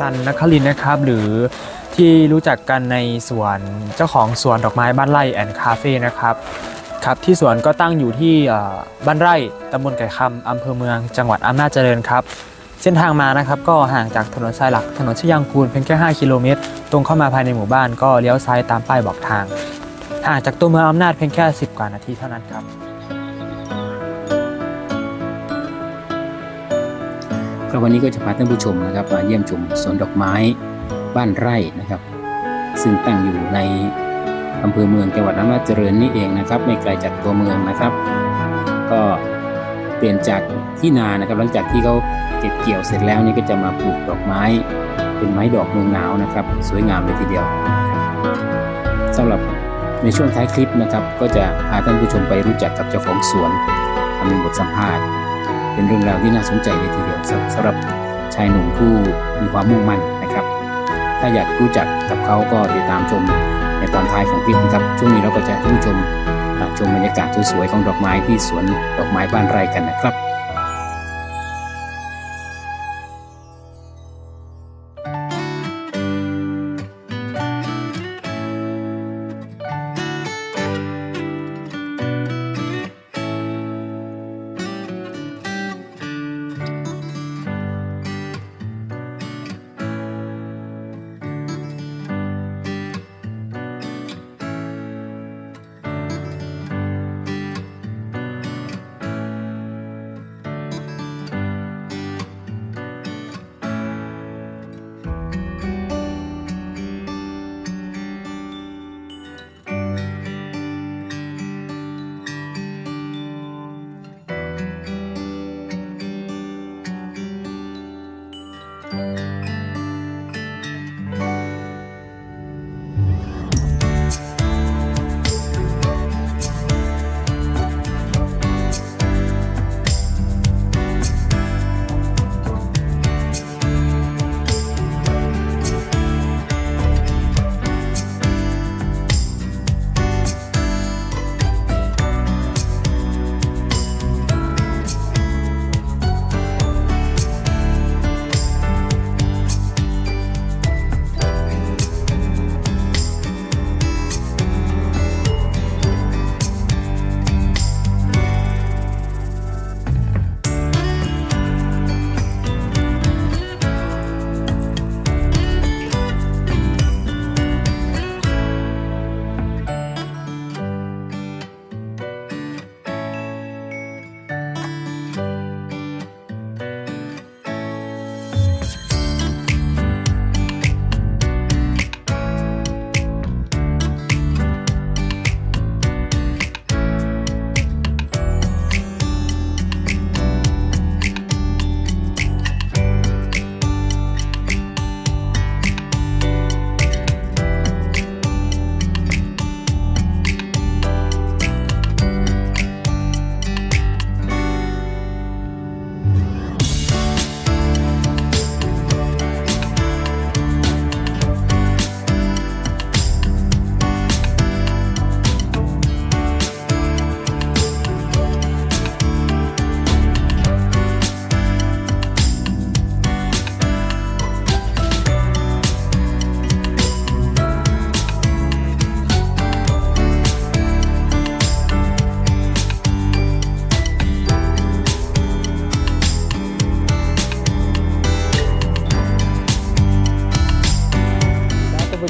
ซันนัคคลินนะครับ หรือที่รู้จักกันในสวนเจ้าของสวนดอกไม้บ้านไร่แอนด์คาเฟ่นะครับครับที่สวนก็ตั้งอยู่ที่บ้านไร่ตำบลไก่คำอำเภอเมืองจังหวัดอำนาจเจริญครับ เส้นทางมานะครับก็ห่างจากถนนสายหลักถนนชยางกูลเพียงแค่ 5 กิโลเมตร ตรงเข้ามาภายในหมู่บ้านก็เลี้ยวซ้ายตามป้ายบอกทางห่างจากตัวเมืองอำนาจเพียงแค่ 10 กว่านาทีเท่านั้นครับ ครับวันนี้ก็จะพาท่านผู้ชมนะครับ มาเยี่ยมชมสวนดอกไม้บ้านไร่นะครับ ซึ่งตั้งอยู่ในอำเภอเมืองจังหวัดอำนาจเจริญนี่เองนะครับ ไม่ไกลจากตัวเมืองนะครับ ก็เปลี่ยนจากที่นานะครับ หลังจากที่เขาเก็บเกี่ยวเสร็จแล้วนี่ก็จะมาปลูกดอกไม้ เป็นไม้ดอกเมืองหนาวนะครับ สวยงามเลยทีเดียวสำหรับในช่วงท้ายคลิปนะครับ ก็จะพาท่านผู้ชมไปรู้จักกับเจ้าของสวนทำเป็นบทสัมภาษณ์ เป็นเรื่องราวที่น่าสนใจเลยทีเดียวสำหรับชายหนุ่มผู้มีความมุ่งมั่นนะครับ ถ้าอยากรู้จักกับเขาก็ติดตามชมในตอนท้ายของคลิปนะครับ ช่วงนี้เราก็จะให้ท่านผู้ชมชมบรรยากาศสวยๆของดอกไม้ที่สวนดอกไม้บ้านไร่กันนะครับ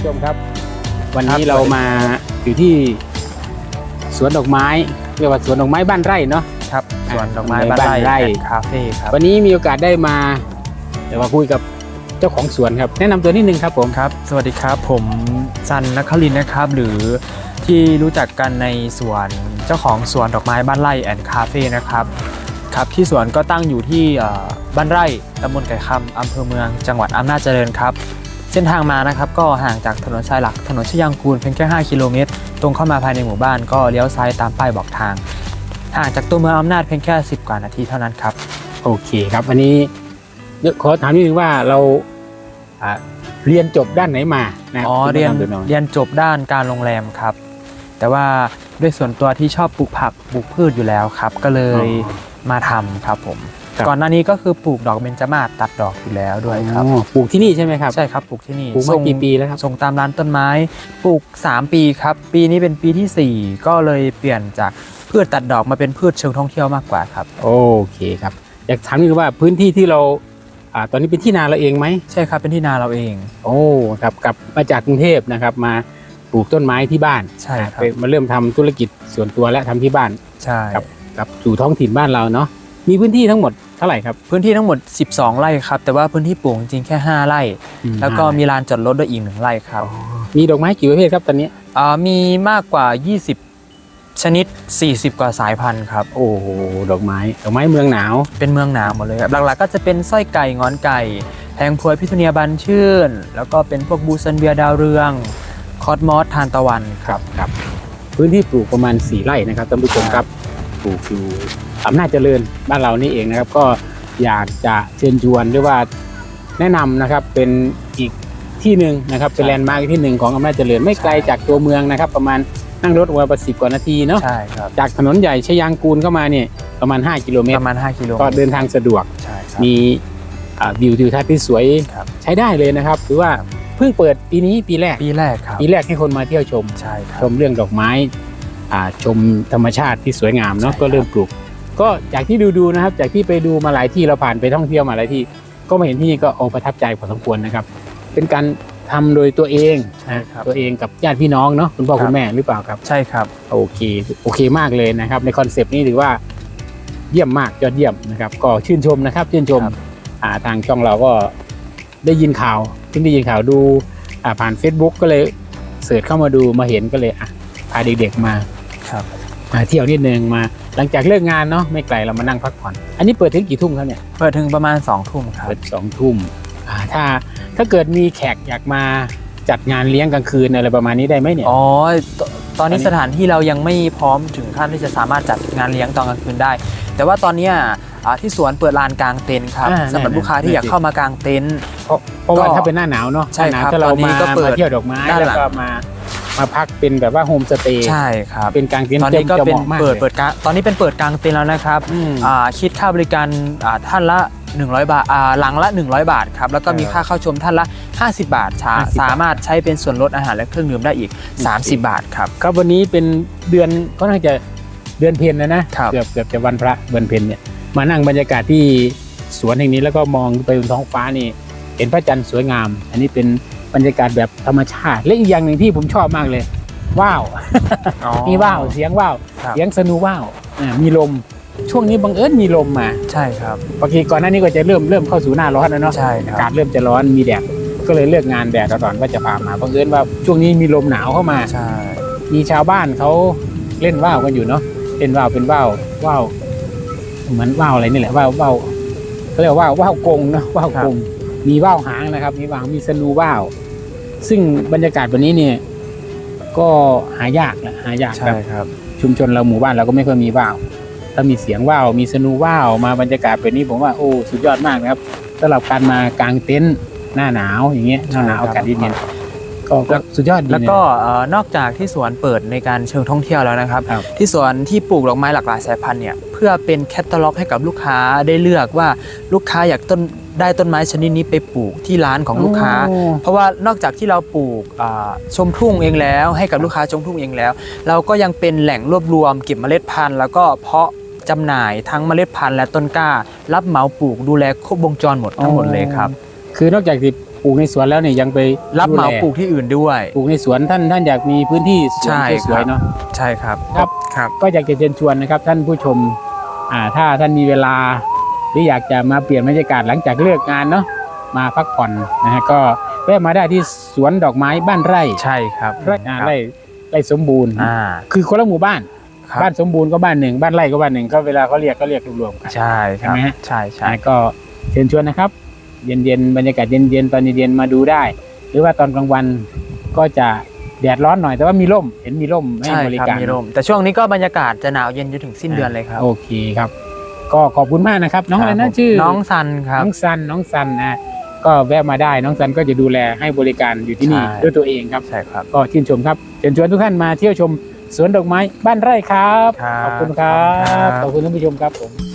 ผู้ชมครับ วันนี้ครับเรามาอยู่ที่สวนดอกไม้เรียกว่าสวนดอกไม้บ้านไร่เนาะครับสวนดอกไม้อ่าบ้านไร่บ้านไร่แอนด์คาเฟ่ครับวันนี้มีโอกาสได้มาเดี๋ยวมาคุยกับเจ้าของสวนครับ แนะนำตัวนิดนึงครับผมครับ สวัสดีครับ ผมซันนัคคลินทร์นะครับ หรือที่รู้จักกันในสวนเจ้าของสวนดอกไม้บ้านไร่แอนด์คาเฟ่นะครับครับที่สวนก็ตั้งอยู่ที่เอ่อบ้านไร่ตำบลไก่คำอำเภอเมือง จังหวัดอำนาจเจริญครับ เส้นทางมานะครับก็ห่างจากถนนสายหลักถนนชยางกูลเพียงแค่ 5 กิโลเมตร ตรงเข้ามาภายในหมู่บ้านก็เลี้ยวซ้ายตามป้ายบอกทาง ห่างจากตัวเมืองอำนาจเพียงแค่ 10 กว่านาทีเท่านั้นครับ โอเคครับวันนี้เดี๋ยวขอถามนิดนึงว่าเราอ่าเรียนจบด้านไหนมานะอ๋อคุณเรียนแะำตัวหน่อยเรียนจบด้านการโรงแรมครับ แต่ว่าด้วยส่วนตัวที่ชอบปลูกผักปลูกพืชอยู่แล้วครับ ก็เลยมาทำครับผม ครับ ก่อนหน้านี้ก็คือปลูกดอกเบญจมาศตัดดอกอยู่แล้วด้วยครับ อ๋อปลูกที่นี่ใช่ไหมครับใช่ครับปลูกที่นี่ปลูกมากี่ปีแล้วครับ ส่งตามร้านต้นไม้ปลูก 3 ปีครับ ปีนี้เป็นปีทีสี่4 ก็เลยเปลี่ยนจากพืชตัดดอกมาเป็นพืชเชิงท่องเที่ยวมากกว่าครับ โอเคครับ อยากถามนิดนึงว่าพื้นที่ที่เราอ่าตอนนี้เป็นที่นาเราเองไหม ใช่ครับเป็นที่นาเราเอง โอ้ครับกลับมาจากกรุงเทพนะครับมาปลูกต้นไม้ที่บ้านใช่ครับ ไปมาเริ่มทำธุรกิจส่วนตัวและทำที่บ้าน ใช่ครับกับสู่ท้องถิ่นบ้านเราเนาะ มีพื้นที่ทั้งหมดเท่าไหร่ครับ พื้นที่ทั้งหมด 12 ไร่ครับ แต่ว่าพื้นที่ปลูกจริงๆแค่ 5 ไร่แล้วก็มีลานจอดรถด้วยอีกหนึ่งไร่ครับมีดอกไม้กี่ประเภทครับตอนนี้ อ่ามีมากกว่า 20 ชนิด 40 กว่าสายพันธุ์ครับ โอ้โห ดอกไม้ ดอกไม้เมืองหนาว เป็นเมืองหนาวหมดเลยครับ หลักๆก็จะเป็นสร้อยไก่งอนไก่แพงพวยพิทุเนียบันชื่น แล้วก็เป็นพวกบูซันเบียดาวเรือง คอสมอสทานตะวันครับ ครับ พื้นที่ปลูกประมาณ 4 ไร่นะครับท่านผู้ชมครับ ปลูกอยู่อำนาจเจริญบ้านเรานี่เองนะครับ ก็อยากจะเชิญชวนหรือว่าแนะนำนะครับเป็นอีกที่หนึ่งนะครับเป็นใช่แลนด์มาร์คที่หนึ่งของอำนาจเจริญไม่ไกลจากตัวเมืองนะครับ ประมาณนั่งรถวันละสิบกว่านาทีเนาะใช่ครับจากถนนใหญ่ชยางกูลเข้ามาเนี่ยประมาณ 5 กิโลเมตปรระมาณ 5 กิโลก็เดินทางสะดวกใช่ครับมีอ่าวิวทิวทัศน์ที่สวยครับใช้ได้เลยนะครับถือว่าเพิ่งเปิดปีนี้ปีแรกปีแรกครับปีแรกให้คนมาเที่ยวชมใช่ครัชบมเรื่องดอกไม้อ่า ชมธรรมชาติที่สวยงามเนาะใช่ครับก็เริ่มปลูก ก็จากที่ดูดูๆนะครับ จากที่ไปดูมาหลายที่เราผ่านไปท่องเที่ยวมาหลายที่ ก็มาเห็นที่นี่ก็โอ้ประทับใจพอสมควรนะครับ เป็นการทำโดยตัวเองใช่ครับตัวเองกับญาติพี่น้องเนาะคุณพ่อครับคุณแม่หรือเปล่าครับ ใช่ครับโอเคโอเคมากเลยนะครับ ในคอนเซปต์นี้ถือว่าเยี่ยมมากยอดเยี่ยมนะครับ ก็ชื่นชมนะครับ ชื่นชมครับอ่าทางช่องเราก็ได้ยินข่าวเพิ่งได้ยินข่าวดูอ่าผ่าน Facebook ก็เลยเสิร์ชเข้ามาดูมาเห็นก็เลยอะพาเด็กๆมา ครับมาเที่ยวนิดนึงมา หลังจากเลิกงานเนาะไม่ไกลเรามานั่งพักผ่อน อันนี้เปิดถึงกี่ทุ่มครับเนี่ยเปิดถึงประมาณ2ทุ่มครับเปิดสองทุ่มอ่าถ้าถ้าเกิดมีแขกอยากมาจัดงานเลี้ยงกลางคืนอะไรประมาณนี้ได้ไหมเนี่ย อ๋อตตอนนี้ตอนนี้ สถานที่เรายังไม่พร้อมถึงขั้นที่จะสามารถจัดงานเลี้ยงตอนกลางคืนได้ แต่ว่าตอนเนี้ยอ่าที่สวนเปิดลานกลางเต็นท์ครับอ่าสำหรับนั่นๆลูกค้าที่อยากนั่นสิเข้ามากางเต็นท์ เพราะเพราะว่าก็ถ้าเป็นหน้าหนาวเนาะใช่หน้าหนาวครับถ้าเราตอนนี้มาก็เปิดมาเที่ยวดอกไม้ด้านแล้วหลัง ก็มา มาพักเป็นแบบว่าโฮมสเตย์ใช่ครับ เป็นกลางเต็นท์ตอนนี้ก็จะเป็นหมาะมากเปิดลยเปิดกลางตอนนี้เป็นเปิดกลางเต็นท์แล้วนะครับอืมอ่าคิดค่าบริการอ่าท่านละ 100 บาทอ่าหลังละ 100 บาทครับแล้วก็มีเออค่าเข้าชมท่านละ 50 บาทชา50สามารถใช้เป็นส่วนลดอาหารและเครื่องดื่มได้อีก 30 บาทครับครับวันนี้เป็นเดือนก็น่าจะเดือนเพ็ญนะนะครับเกือบเกือบจะวันพระเดือนเพ็ญเนี่ยมานั่งบรรยากาศที่สวนแห่งนี้แล้วก็มองไปบนท้องฟ้านี่เห็นพระจันทร์สวยงาม อันนี้เป็น บรรยากาศแบบธรรมชาติ และอีกอย่างหนึ่งที่ผมชอบมากเลยว้าวมีว้าวเสียงว้าวครับ เสียงสนูว้าวอ่ามีลมช่วงนี้บังเอิญมีลมมาใช่ครับ ปกติก่อนหน้านี้ก็จะเริ่มเริ่มเข้าสู่หน้าร้อนแล้วเนาะใช่คอารับกาศเริ่มจะร้อนมีแดดก็เลยเลือกงานแดดร้อนๆก็จะพามาบังเอิญว่าช่วงนี้มีลมหนาวเข้ามา ใช่มีชาวบ้านเขาเล่นว่าวกันอยู่เนาะเล่นว่าวเป็นว่าวว่าวเหมือนว่าวอะไรนี่แหละว่าวว่าวเขาเรียกว่าว่าวกงเนาะว่าวกง มีว่าวหางนะครับ มีว่าวมีสนูว่าว ซึ่งบรรยากาศวันนี้เนี่ย ก็หายากนะหายากใช่ครับครับ ชุมชนเราหมู่บ้านเราก็ไม่ค่อยมีว่าวถ้ามีเสียงว่าวมีสนูว่าวมาบรรยากาศแบบนี้ผมว่าโอ้สุดยอดมากนะครับสำหรับการมากางเต็นท์หน้าหนาวอย่างเงี้ยหน้าหนาวใช่อาครับกาศเย็นๆก็ก็สุดยอดดีนะแล้วก็เอ่อนอกจากที่สวนเปิดในการเชิงท่องเที่ยวแล้วนะครับครับ ที่สวนที่ปลูกดอกไม้หลากหลายสายพันธุ์เนี่ยเพื่อเป็นแคตตาล็อกให้กับลูกค้าได้เลือกว่าลูกค้าอยากต้น ได้ต้นไม้ชนิดนี้ไปปลูกที่ร้านของลูกค้า โอ้ เพราะว่านอกจากที่เราปลูกอ่าชมทุ่งเองแล้ว ให้กับลูกค้าชมทุ่งเองแล้ว เราก็ยังเป็นแหล่งรวบรวมเก็บเมล็ดพันธุ์แล้วก็เพาะจำหน่ายทั้งเมล็ดพันธุ์และต้นกล้า รับเหมาปลูกดูแลครบวงจรหมดทั้งหมดเลยครับ คือนอกจากที่ปลูกในสวนแล้วเนี่ยยังไปรับเหมาดูแปลูกที่อื่นด้วย ปลูกในสวนท่านท่านอยากมีพื้นที่สวนใช่สวยครับๆเนาะ ใช่ครับครับ ครับ ก็อยากจะเชิญชวนนะครับท่านผู้ชมอ่าถ้าท่านมีเวลา หรืออยากจะมาเปลี่ยนบรรยากาศหลังจากเลิกงานเนาะมาพักผ่อนนะฮะก็แวะมาได้ที่สวนดอกไม้บ้านไร่ใช่ครับไร่อ่าไร่ไร่สมบูรณ์อ่า คือคนละหมู่บ้าน ครับบ้านสมบูรณ์ก็บ้านหนึ่งบ้านไร่ก็บ้านหนึ่งก็เวลาเขาเรียกก็เรียกรวมๆกัน ใช่ครับใช่ไหมฮะ ใช่ใช่อ่าก็เชิญชวนนะครับ เย็นๆบรรยากาศเย็นๆตอนเย็นๆมาดูได้ หรือว่าตอนกลางวันก็จะแดดร้อนหน่อยแต่ว่ามีร่มเห็นมีร่มให้ใช่บริครับการมีลมแต่ช่วงนี้ก็บรรยากาศจะหนาวเย็นจนถึงสิ้นเดือนเลยครับ โอเคครับ ก็ขอบคุณมากนะครับ น้องอะไรคนะบผมชื่อน้องซันครับน้องซันน้องซันนะก็แวะมาได้น้องซันก็จะดูแลให้บริการอยู่ที่นี่ใช่ด้วยตัวเองครับใช่ครับ ก็ชื่นชมครับเชิญชวนทุกท่านมาเที่ยวชมสวนดอกไม้บ้านไร่ครับครับขอบคุณครับขอบคุณครับ ขอบคุณท่านผู้ชมครับผม